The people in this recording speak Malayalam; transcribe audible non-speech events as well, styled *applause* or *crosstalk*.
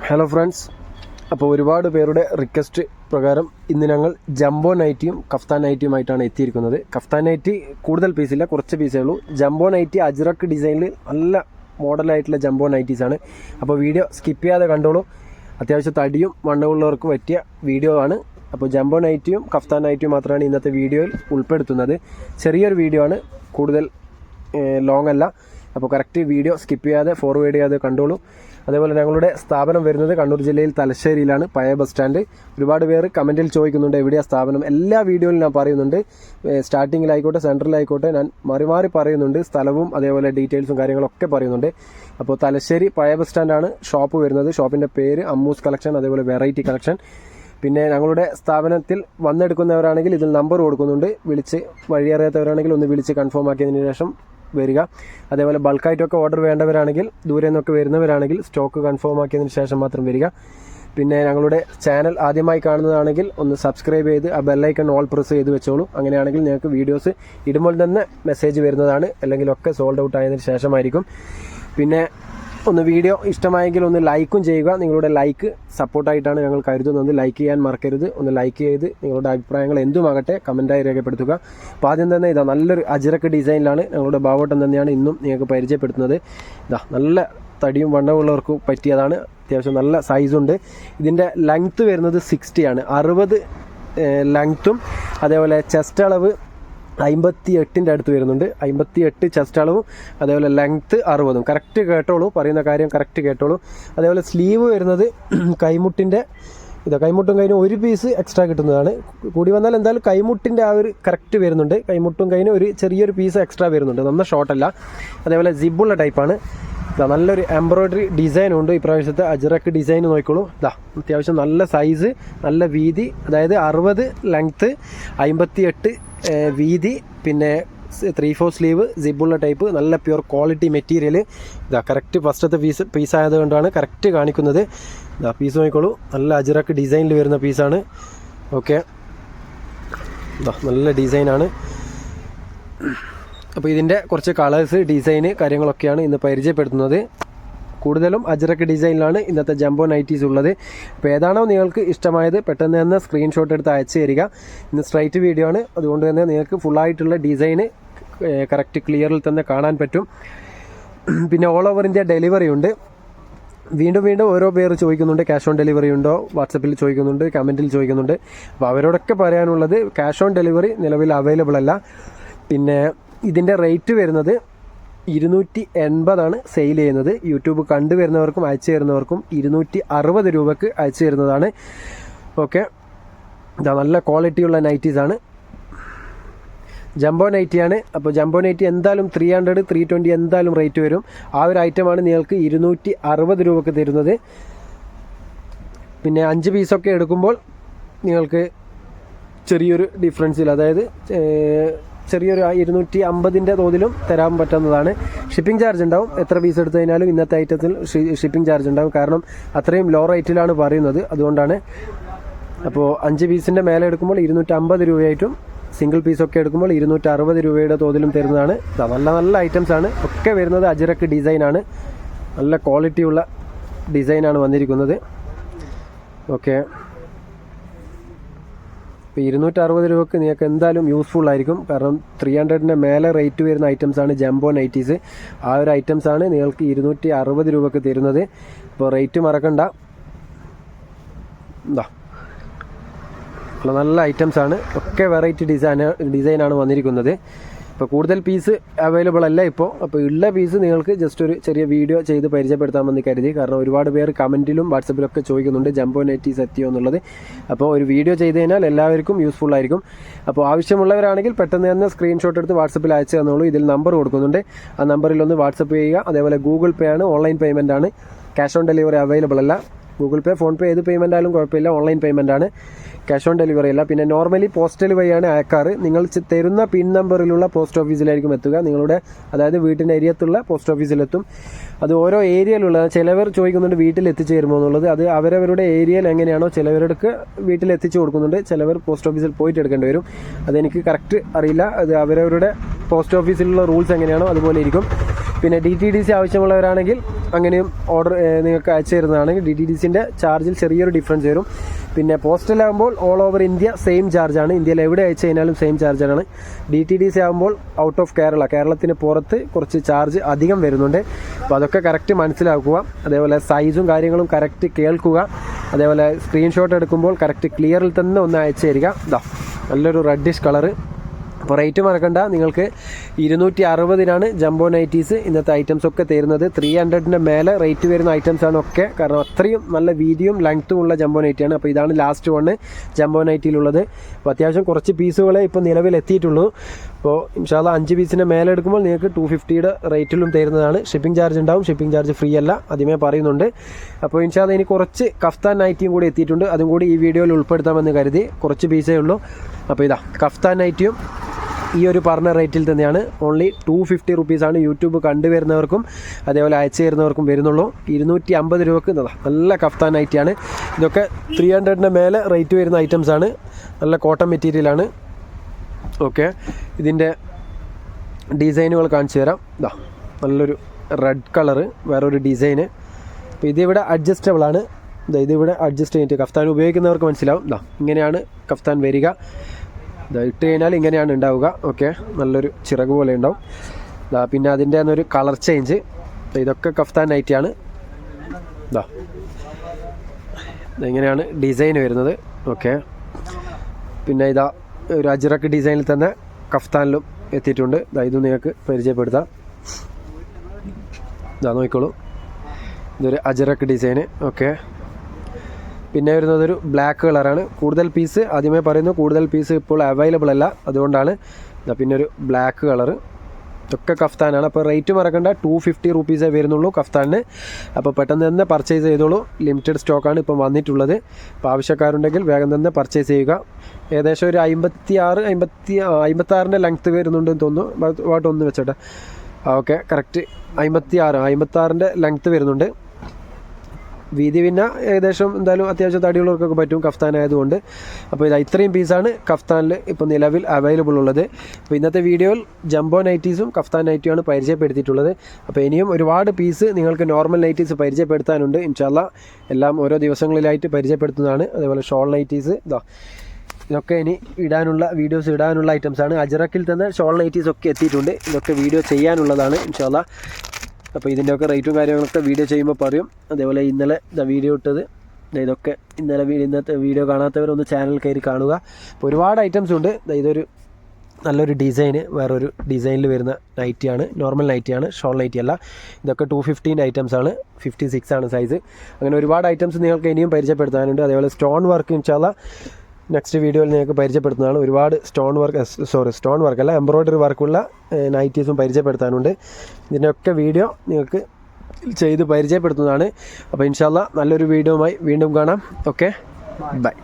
ഹലോ ഫ്രണ്ട്സ് അപ്പോൾ ഒരുപാട് പേരുടെ റിക്വസ്റ്റ് പ്രകാരം ഇന്ന് ഞങ്ങൾ ജംബോ നൈറ്റിയും കഫ്താൻ നൈറ്റിയുമായിട്ടാണ് എത്തിയിരിക്കുന്നത്. കഫ്താൻ നൈറ്റി കൂടുതൽ പീസില്ല കുറച്ച് പീസേ ഉള്ളൂ. ജംബോ നൈറ്റി അജ്രക്ക് ഡിസൈനിൽ നല്ല മോഡലായിട്ടുള്ള ജംബോ നൈറ്റീസാണ് അപ്പോൾ വീഡിയോ സ്കിപ്പ് ചെയ്യാതെ കണ്ടോളൂ. അത്യാവശ്യം തടിയും വണ്ണമുള്ളവർക്ക് പറ്റിയ വീഡിയോ ആണ്. അപ്പോൾ ജംബോ നൈറ്റിയും കഫ്താൻ നൈറ്റിയും മാത്രമാണ് ഇന്നത്തെ വീഡിയോയിൽ ഉൾപ്പെടുത്തുന്നത്. ചെറിയൊരു വീഡിയോ ആണ് കൂടുതൽ ലോങ് അല്ല. അപ്പോൾ കറക്റ്റ് വീഡിയോ സ്കിപ്പ് ചെയ്യാതെ ഫോർവേഡ് ചെയ്യാതെ കണ്ടോളൂ. അതേപോലെ ഞങ്ങളുടെ സ്ഥാപനം വരുന്നത് കണ്ണൂർ ജില്ലയിൽ തലശ്ശേരിയിലാണ് പഴയ ബസ് സ്റ്റാൻഡ്. ഒരുപാട് പേര് കമന്റിൽ ചോദിക്കുന്നുണ്ട് എവിടെയാണ് സ്ഥാപനം? എല്ലാ വീഡിയോയിലും ഞാൻ പറയുന്നുണ്ട്. സ്റ്റാർട്ടിങ്ങിലായിക്കോട്ടെ സെന്ററിലായിക്കോട്ടെ ഞാൻ മാറി മാറി പറയുന്നുണ്ട്. സ്ഥലവും അതേപോലെ ഡീറ്റെയിൽസും കാര്യങ്ങളൊക്കെ പറയുന്നുണ്ട്. അപ്പോൾ തലശ്ശേരി പഴയ ബസ് സ്റ്റാൻഡാണ് ഷോപ്പ് വരുന്നത്. ഷോപ്പിന്റെ പേര് അമ്മൂസ് കളക്ഷൻ അതേപോലെ വെറൈറ്റി കളക്ഷൻ. പിന്നെ ഞങ്ങളുടെ സ്ഥാപനത്തിൽ വന്നെടുക്കുന്നവരാണെങ്കിൽ ഇതിൽ നമ്പർ കൊടുക്കുന്നുണ്ട്. വിളിച്ച് വഴിയറിയാത്തവരാണെങ്കിൽ ഒന്ന് വിളിച്ച് കൺഫേം ആക്കിയതിന് ശേഷം വരിക. അതേപോലെ ബൾക്കായിട്ടൊക്കെ ഓർഡർ വേണ്ടവരാണെങ്കിൽ ദൂരെ നിന്നൊക്കെ വരുന്നവരാണെങ്കിൽ സ്റ്റോക്ക് കൺഫേം ആക്കിയതിന് ശേഷം മാത്രം വരിക. പിന്നെ ഞങ്ങളുടെ ചാനൽ ആദ്യമായി കാണുന്നതാണെങ്കിൽ ഒന്ന് സബ്സ്ക്രൈബ് ചെയ്ത് ആ ബെല്ലൈക്കൺ ഓൾ പ്രസ് ചെയ്ത് വെച്ചോളൂ. അങ്ങനെയാണെങ്കിൽ നിങ്ങൾക്ക് വീഡിയോസ് ഇടുമ്പോൾ തന്നെ മെസ്സേജ് വരുന്നതാണ്. അല്ലെങ്കിൽ ഒക്കെ സോൾഡ് ഔട്ട് ആയതിന് ശേഷമായിരിക്കും. പിന്നെ ഒന്ന് വീഡിയോ ഇഷ്ടമായെങ്കിൽ ഒന്ന് ലൈക്കും ചെയ്യുക. നിങ്ങളുടെ ലൈക്ക് സപ്പോർട്ടായിട്ടാണ് ഞങ്ങൾ കരുതുന്നത്. ലൈക്ക് ചെയ്യാൻ മറക്കരുത്. ഒന്ന് ലൈക്ക് ചെയ്ത് നിങ്ങളുടെ അഭിപ്രായങ്ങൾ എന്തുമാകട്ടെ കമന്റായി രേഖപ്പെടുത്തുക. അപ്പോൾ ആദ്യം തന്നെ ഇതാ നല്ലൊരു അജിറക്ക് ഡിസൈനിലാണ് ഞങ്ങളുടെ ബാവോട്ടം തന്നെയാണ് ഇന്നും നിങ്ങൾക്ക് പരിചയപ്പെടുത്തുന്നത്. ഇതാ നല്ല തടിയും വണ്ണമുള്ളവർക്ക് പറ്റിയതാണ്. അത്യാവശ്യം നല്ല സൈസുണ്ട് ഇതിന്റെ ലെങ്ത്ത് വരുന്നത് സിക്സ്റ്റിയാണ് അറുപത് ലെങ്ത്തും അതേപോലെ ചെസ്റ്റ് അളവ് അമ്പത്തി എട്ടിന്റെ അടുത്ത് വരുന്നുണ്ട്. അമ്പത്തി എട്ട് ചെസ്റ്റ് അളവും അതേപോലെ ലെങ്ത്ത് അറുപതും. കറക്റ്റ് കേട്ടോളൂ പറയുന്ന കാര്യം കറക്റ്റ് കേട്ടോളൂ. അതേപോലെ സ്ലീവ് വരുന്നത് *clears throat* കൈമുട്ടിന്റെ ഇതാ കൈമുട്ടും കൈനും ഒരു പീസ് എക്സ്ട്രാ കിട്ടുന്നതാണ്. കൂടി വന്നാൽ എന്തായാലും കൈമുട്ടിന്റെ ആ ഒരു കറക്റ്റ് വരുന്നുണ്ട്. കൈമുട്ടും കൈനും ഒരു ചെറിയൊരു പീസ് എക്സ്ട്രാ വരുന്നുണ്ട്. നന്ന ഷോർട്ടല്ല അതേപോലെ ജിബുള്ള ടൈപ്പാണ് ഇതാ നല്ലൊരു എംബ്രോയ്ഡറി ഡിസൈൻ ഉണ്ട്. ഇപ്രാവശ്യത്തെ അജറക്ക് ഡിസൈൻ നോക്കിക്കോളൂ. ഇതാ അത്യാവശ്യം നല്ല സൈസ് നല്ല വീതി അതായത് അറുപത് ലെങ്ത്ത് അമ്പത്തി എട്ട് വീതി പിന്നെ ത്രീ ഫോർ സ്ലീവ് സിബുള്ള ടൈപ്പ് നല്ല പ്യുവർ ക്വാളിറ്റി മെറ്റീരിയൽ ഇതാ കറക്റ്റ് ഫസ്റ്റത്തെ പീസ് പീസ് ആയതുകൊണ്ടാണ് കറക്റ്റ് കാണിക്കുന്നത്. പീസ് നോക്കിക്കോളൂ നല്ല അജറക്ക് ഡിസൈനിൽ വരുന്ന പീസാണ് ഓക്കെ നല്ല ഡിസൈനാണ് അപ്പോൾ ഇതിന്റെ കുറച്ച് കളേഴ്സ് ഡിസൈന് കാര്യങ്ങളൊക്കെയാണ് ഇന്ന് പരിചയപ്പെടുത്തുന്നത്. കൂടുതലും അജറക്ക് ഡിസൈനിലാണ് ഇന്നത്തെ ജംബോ നൈറ്റീസ് ഉള്ളത്. അപ്പോൾ ഏതാണോ നിങ്ങൾക്ക് ഇഷ്ടമായത് പെട്ടെന്ന് തന്നെ സ്ക്രീൻഷോട്ട് എടുത്ത് അയച്ചു തരിക. ഇന്ന് സ്ട്രൈറ്റ് വീഡിയോ ആണ്. അതുകൊണ്ട് തന്നെ നിങ്ങൾക്ക് ഫുള്ളായിട്ടുള്ള ഡിസൈന് കറക്റ്റ് ക്ലിയറിൽ തന്നെ കാണാൻ പറ്റും. പിന്നെ ഓൾ ഓവർ ഇന്ത്യ ഡെലിവറി ഉണ്ട്. വീണ്ടും വീണ്ടും ഓരോ പേര് ചോദിക്കുന്നുണ്ട്. ക്യാഷ് ഓൺ ഡെലിവറി ഉണ്ടോ? വാട്സപ്പിൽ ചോദിക്കുന്നുണ്ട് കമന്റിൽ ചോദിക്കുന്നുണ്ട്. അപ്പോൾ അവരോടൊക്കെ പറയാനുള്ളത് ക്യാഷ് ഓൺ ഡെലിവറി നിലവിൽ അവൈലബിൾ അല്ല. പിന്നെ ഇതിന്റെ റേറ്റ് വരുന്നത് ഇരുന്നൂറ്റി എൺപതാണ് സെയിൽ ചെയ്യുന്നത്. യൂട്യൂബ് കണ്ടുവരുന്നവർക്കും അയച്ചു തരുന്നവർക്കും ഇരുന്നൂറ്റി അറുപത് രൂപക്ക് അയച്ചു തരുന്നതാണ്. ഓക്കെ നല്ല ക്വാളിറ്റിയുള്ള നൈറ്റീസാണ് ജംബോ നൈറ്റിയാണ് അപ്പോൾ ജംബോ നൈറ്റി എന്തായാലും ത്രീ ഹൺഡ്രഡ് ത്രീ ട്വന്റി എന്തായാലും റേറ്റ് വരും. ആ ഒരു ഐറ്റമാണ് നിങ്ങൾക്ക് ഇരുന്നൂറ്റി അറുപത് രൂപക്ക് തരുന്നത്. പിന്നെ അഞ്ച് പീസൊക്കെ എടുക്കുമ്പോൾ നിങ്ങൾക്ക് ചെറിയൊരു ഡിഫറൻസിൽ അതായത് ചെറിയൊരു ഇരുന്നൂറ്റി അമ്പതിന്റെ തോതിലും തരാൻ പറ്റുന്നതാണ്. ഷിപ്പിംഗ് ചാർജ് ഉണ്ടാവും. എത്ര പീസ് എടുത്തു കഴിഞ്ഞാലും ഇന്നത്തെ ഐറ്റത്തിൽ ഷിപ്പിംഗ് ചാർജ് ഉണ്ടാവും. കാരണം അത്രയും ലോ റേറ്റിലാണ് പറയുന്നത്. അതുകൊണ്ടാണ്. അപ്പോൾ അഞ്ച് പീസിന്റെ മേലെ എടുക്കുമ്പോൾ ഇരുന്നൂറ്റമ്പത് രൂപയായിട്ടും സിംഗിൾ പീസൊക്കെ എടുക്കുമ്പോൾ ഇരുന്നൂറ്റി അറുപത് രൂപയുടെ തോതിലും തരുന്നതാണ്. നല്ല നല്ല ഐറ്റംസ് ആണ്. ഒക്കെ വരുന്നത് അജിറക്ക് ഡിസൈനാണ് നല്ല ക്വാളിറ്റിയുള്ള ഡിസൈനാണ് വന്നിരിക്കുന്നത്. ഓക്കെ ഇപ്പോൾ ഇരുന്നൂറ്റി അറുപത് രൂപക്ക് നിങ്ങൾക്ക് എന്തായാലും യൂസ്ഫുൾ ആയിരിക്കും. കാരണം ത്രീ ഹൺഡ്രഡിന്റെ മേലെ റേറ്റ് വരുന്ന ഐറ്റംസ് ആണ് ജംബോ നൈറ്റീസ് ആ ഒരു ഐറ്റംസ് ആണ് നിങ്ങൾക്ക് ഇരുന്നൂറ്റി അറുപത് രൂപക്ക് തരുന്നത്. അപ്പോൾ റേറ്റ് മറക്കണ്ട. എന്താ നല്ല ഐറ്റംസ് ആണ്. ഒക്കെ വെറൈറ്റി ഡിസൈൻ ഡിസൈനാണ് വന്നിരിക്കുന്നത്. ഇപ്പോൾ കൂടുതൽ പീസ് അവൈലബിൾ അല്ല ഇപ്പോൾ അപ്പോൾ ഉള്ള പീസ് നിങ്ങൾക്ക് ജസ്റ്റ് ഒരു ചെറിയ വീഡിയോ ചെയ്ത് പരിചയപ്പെടുത്താമെന്ന് കരുതി. കാരണം ഒരുപാട് പേർ കമന്റിലും വാട്സപ്പിലൊക്കെ ചോദിക്കുന്നുണ്ട് ജംബോ നെറ്റീസ് എത്തിയോ എന്നുള്ളത്. അപ്പോൾ ഒരു വീഡിയോ ചെയ്ത് കഴിഞ്ഞാൽ എല്ലാവർക്കും യൂസ്ഫുൾ ആയിരിക്കും. അപ്പോൾ ആവശ്യമുള്ളവരാണെങ്കിൽ പെട്ടെന്ന് തന്നെ സ്ക്രീൻഷോട്ട് എടുത്ത് വാട്സപ്പിൽ അയച്ചു തന്നോളൂ. ഇതിൽ നമ്പർ കൊടുക്കുന്നുണ്ട്. ആ നമ്പറിൽ ഒന്ന് വാട്സപ്പ് ചെയ്യുക. അതേപോലെ ഗൂഗിൾ പേ ആണ്. ഓൺലൈൻ പേയ്മെന്റ് ആണ്. ക്യാഷ് ഓൺ ഡെലിവറി അവൈലബിൾ അല്ല. ഗൂഗിൾ പേ ഫോൺ പേ ഏത് പേയ്മെന്റ് ആയാലും കുഴപ്പമില്ല. ഓൺലൈൻ പേയ്മെന്റ് ആണ്. ക്യാഷ് ഓൺ ഡെലിവറി അല്ല. പിന്നെ നോർമലി പോസ്റ്റൽ വഴിയാണ് അയക്കാറ്. നിങ്ങൾ തരുന്ന പിൻ നമ്പറിലുള്ള പോസ്റ്റ് ഓഫീസിലായിരിക്കും എത്തുക. നിങ്ങളുടെ അതായത് വീട്ടിന്റെ ഏരിയത്തുള്ള പോസ്റ്റ് ഓഫീസിലെത്തും അത് ഓരോ ഏരിയയിലുള്ള ചിലവർ ചോദിക്കുന്നുണ്ട് വീട്ടിൽ എത്തിച്ചേരുമോ എന്നുള്ളത്. അത് അവരവരുടെ ഏരിയയിൽ എങ്ങനെയാണോ ചിലവർക്ക് വീട്ടിൽ എത്തിച്ചു കൊടുക്കുന്നുണ്ട്. ചിലവർ പോസ്റ്റ് ഓഫീസിൽ പോയിട്ട് എടുക്കേണ്ടി വരും. അതെനിക്ക് കറക്റ്റ് അറിയില്ല. അത് അവരവരുടെ പോസ്റ്റ് ഓഫീസിലുള്ള റൂൾസ് എങ്ങനെയാണോ അതുപോലെ ഇരിക്കും. പിന്നെ ഡി ടി ഡി സി ആവശ്യമുള്ളവരാണെങ്കിൽ അങ്ങനെയും ഓർഡർ നിങ്ങൾക്ക് അയച്ചു തരുന്നതാണെങ്കിൽ ഡി ടി ഡി സിന്റെ ചാർജിൽ ചെറിയൊരു ഡിഫറൻസ് വരും. പിന്നെ പോസ്റ്റലാകുമ്പോൾ ഓൾ ഓവർ ഇന്ത്യ സെയിം ചാർജാണ് ഇന്ത്യയിൽ എവിടെ അയച്ചു കഴിഞ്ഞാലും സെയിം ചാർജാണ് ഡി ടി ഡി സി ആകുമ്പോൾ ഔട്ട് ഓഫ് കേരള കേരളത്തിന് പുറത്ത് കുറച്ച് ചാർജ് അധികം വരുന്നുണ്ട്. അപ്പോൾ അതൊക്കെ കറക്റ്റ് മനസ്സിലാക്കുക. അതേപോലെ സൈസും കാര്യങ്ങളും കറക്റ്റ് കേൾക്കുക. അതേപോലെ സ്ക്രീൻഷോട്ട് എടുക്കുമ്പോൾ കറക്റ്റ് ക്ലിയറിൽ തന്നെ ഒന്ന് അയച്ചു തരിക. ഇതാ നല്ലൊരു റെഡിഷ് കളറ് അപ്പോൾ റേറ്റ് മറക്കണ്ട. നിങ്ങൾക്ക് ഇരുന്നൂറ്റി അറുപതിനാണ് ജംബോ നൈറ്റീസ് ഇന്നത്തെ ഐറ്റംസ് ഒക്കെ തരുന്നത്. ത്രീ ഹൺഡ്രഡിന്റെ മേലെ റേറ്റ് വരുന്ന ഐറ്റംസ് ആണ് ഒക്കെ. കാരണം അത്രയും നല്ല വീതിയും ലെങ്ത്തും ഉള്ള ജംബോ നൈറ്റിയാണ് അപ്പോൾ ഇതാണ് ലാസ്റ്റ് വണ് ജംബോ നൈറ്റിയിലുള്ളത് അപ്പോൾ അത്യാവശ്യം കുറച്ച് പീസുകളെ ഇപ്പോൾ നിലവിൽ എത്തിയിട്ടുള്ളൂ. അപ്പോൾ ഇൻഷാല്ല അഞ്ച് പീസിന്റെ മേലെ എടുക്കുമ്പോൾ നിങ്ങൾക്ക് ടു ഫിഫ്റ്റിയുടെ റേറ്റിലും തരുന്നതാണ്. ഷിപ്പിംഗ് ചാർജ് ഉണ്ടാവും. ഷിപ്പിംഗ് ചാർജ് ഫ്രീ അല്ല. അതിമേ പറയുന്നുണ്ട്. അപ്പോൾ ഇൻഷാല്ല ഇനി കുറച്ച് കഫ്താൻ നൈറ്റിയും കൂടി എത്തിയിട്ടുണ്ട്. അതും കൂടി ഈ വീഡിയോയിൽ ഉൾപ്പെടുത്താമെന്ന് കരുതി കുറച്ച് പീസേ ഉള്ളൂ. അപ്പോൾ ഇതാ കഫ്താൻ നൈറ്റിയും ഈ ഒരു പറഞ്ഞ റേറ്റിൽ തന്നെയാണ്. ഓൺലി ടു ഫിഫ്റ്റി റുപ്പീസാണ് യൂട്യൂബ് കണ്ടുവരുന്നവർക്കും അതേപോലെ അയച്ചു തരുന്നവർക്കും വരുന്നുള്ളൂ. ഇരുന്നൂറ്റി അമ്പത് രൂപക്ക് നല്ല കഫ്താൻ നൈറ്റിയാണ് ഇതൊക്കെ ത്രീ ഹൺഡ്രഡിന്റെ മേലെ റേറ്റ് വരുന്ന ഐറ്റംസ് ആണ്. നല്ല കോട്ടൺ മെറ്റീരിയലാണ് ഓക്കെ ഇതിന്റെ ഡിസൈനുകൾ കാണിച്ചു തരാം. ഇതാ നല്ലൊരു റെഡ് കളറ് വേറൊരു ഡിസൈന് അപ്പോൾ ഇതിവിടെ അഡ്ജസ്റ്റബിൾ ആണ്. ഇതാ ഇതിവിടെ അഡ്ജസ്റ്റ് ചെയ്തിട്ട് കഫ്താൻ ഉപയോഗിക്കുന്നവർക്ക് മനസ്സിലാവും. ഇതാ ഇങ്ങനെയാണ് കഫ്താൻ വരിക. ഇട്ട് കഴിഞ്ഞാൽ ഇങ്ങനെയാണ് ഉണ്ടാവുക. ഓക്കെ. നല്ലൊരു ചിറക് പോലെ ഉണ്ടാവും. പിന്നെ അതിന്റെ ഒരു കളർ ചേഞ്ച്. ഇതൊക്കെ കഫ്താൻ നൈറ്റിയാണ് ഇതാ ഇങ്ങനെയാണ് ഡിസൈൻ വരുന്നത്. ഓക്കെ. പിന്നെ ഇതാ ഒരു അജിറക്ക് ഡിസൈനിൽ തന്നെ കഫ്താനിലും എത്തിയിട്ടുണ്ട്. ഇത് നിങ്ങൾക്ക് പരിചയപ്പെടുത്താം. ഇതാ നോക്കിക്കോളൂ. ഇതൊരു അജിറക്ക് ഡിസൈന്. ഓക്കെ. പിന്നെ വരുന്നത് ഒരു ബ്ലാക്ക് കളറാണ് കൂടുതൽ പീസ് ആദ്യമേ പറയുന്നു കൂടുതൽ പീസ് ഇപ്പോൾ അവൈലബിൾ അല്ല. അതുകൊണ്ടാണ് പിന്നെ ഒരു ബ്ലാക്ക് കളർ ഇതൊക്കെ കഫ്താനാണ് അപ്പോൾ റേറ്റ് മറക്കണ്ട ടു ഫിഫ്റ്റി റുപ്പീസേ വരുന്നുള്ളൂ കഫ്താനിന്. അപ്പോൾ പെട്ടെന്ന് തന്നെ പർച്ചേസ് ചെയ്തോളൂ. ലിമിറ്റഡ് സ്റ്റോക്കാണ് ഇപ്പം വന്നിട്ടുള്ളത്. അപ്പോൾ ആവശ്യക്കാരുണ്ടെങ്കിൽ വേഗം തന്നെ പർച്ചേസ് ചെയ്യുക. ഏകദേശം ഒരു അമ്പത്തി ആറ് അമ്പത്തി അമ്പത്താറിന്റെ ലെങ്ത്ത് വരുന്നുണ്ടെന്ന് തോന്നുന്നു. വാട്ട് ഒന്ന് വെച്ചോട്ടെ. ഓക്കെ കറക്റ്റ് അമ്പത്തി ആറ് അമ്പത്താറിന്റെ ലെങ്ത്ത് വരുന്നുണ്ട്. വീതി പിന്നെ ഏകദേശം എന്തായാലും അത്യാവശ്യം തടിയുള്ളവർക്കൊക്കെ പറ്റും കഫ്താൻ ആയതുകൊണ്ട് അപ്പോൾ ഇത് ഇത്രയും പീസാണ് കഫ്താനിൽ ഇപ്പോൾ നിലവിൽ അവൈലബിൾ ഉള്ളത്. അപ്പോൾ ഇന്നത്തെ വീഡിയോയിൽ ജംബോ നൈറ്റീസും കഫ്താൻ നൈറ്റിയുമാണ് പരിചയപ്പെടുത്തിയിട്ടുള്ളത്. അപ്പോൾ ഇനിയും ഒരുപാട് പീസ് നിങ്ങൾക്ക് നോർമൽ നൈറ്റീസ് പരിചയപ്പെടുത്താനുണ്ട്. ഇൻഷാല്ല എല്ലാം ഓരോ ദിവസങ്ങളിലായിട്ട് പരിചയപ്പെടുത്തുന്നതാണ്. അതേപോലെ ഷോൾ നൈറ്റീസ് ഇതാ ഇതൊക്കെ ഇനി ഇടാനുള്ള വീഡിയോസ് ഇടാനുള്ള ഐറ്റംസ് ആണ്. അജറക്കിൽ തന്നെ ഷോൾ നൈറ്റീസ് ഒക്കെ എത്തിയിട്ടുണ്ട്. ഇതൊക്കെ വീഡിയോ ചെയ്യാനുള്ളതാണ് ഇൻഷാല്ല അപ്പോൾ ഇതിന്റെയൊക്കെ റേറ്റും കാര്യങ്ങളൊക്കെ വീഡിയോ ചെയ്യുമ്പോൾ പറയും. അതേപോലെ ഇന്നലെ വീഡിയോ ഇട്ടത്. ഇതൊക്കെ ഇന്നലെ ഇന്നത്തെ വീഡിയോ കാണാത്തവരൊന്ന് ചാനൽ കയറി കാണുക. അപ്പോൾ ഒരുപാട് ഐറ്റംസ് ഉണ്ട്. ഇതൊരു നല്ലൊരു ഡിസൈന് വേറൊരു ഡിസൈനിൽ വരുന്ന നൈറ്റിയാണ് നോർമൽ നൈറ്റിയാണ് ഷോൾ നൈറ്റി അല്ല. ഇതൊക്കെ ടു ഫിഫ്റ്റീന്റെ ഐറ്റംസ് ആണ്. ഫിഫ്റ്റി സിക്സ് ആണ് സൈസ് അങ്ങനെ ഒരുപാട് ഐറ്റംസ് നിങ്ങൾക്ക് ഇനിയും പരിചയപ്പെടുത്താനുണ്ട്. അതേപോലെ സ്റ്റോൺ വർക്ക് ഇൻഷാല്ല നെക്സ്റ്റ് വീഡിയോയിൽ നിങ്ങൾക്ക് പരിചയപ്പെടുത്തുന്നതാണ് ഒരുപാട് സ്റ്റോൺ വർക്ക് സോറി സ്റ്റോൺ വർക്കല്ല എംബ്രോയ്ഡറി വർക്കുള്ള നൈറ്റീസും പരിചയപ്പെടുത്താനുണ്ട്. ഇതിനൊക്കെ വീഡിയോ നിങ്ങൾക്ക് ചെയ്ത് പരിചയപ്പെടുത്തുന്നതാണ്. അപ്പോൾ ഇൻഷാല്ല നല്ലൊരു വീഡിയോയുമായി വീണ്ടും കാണാം. Okay bye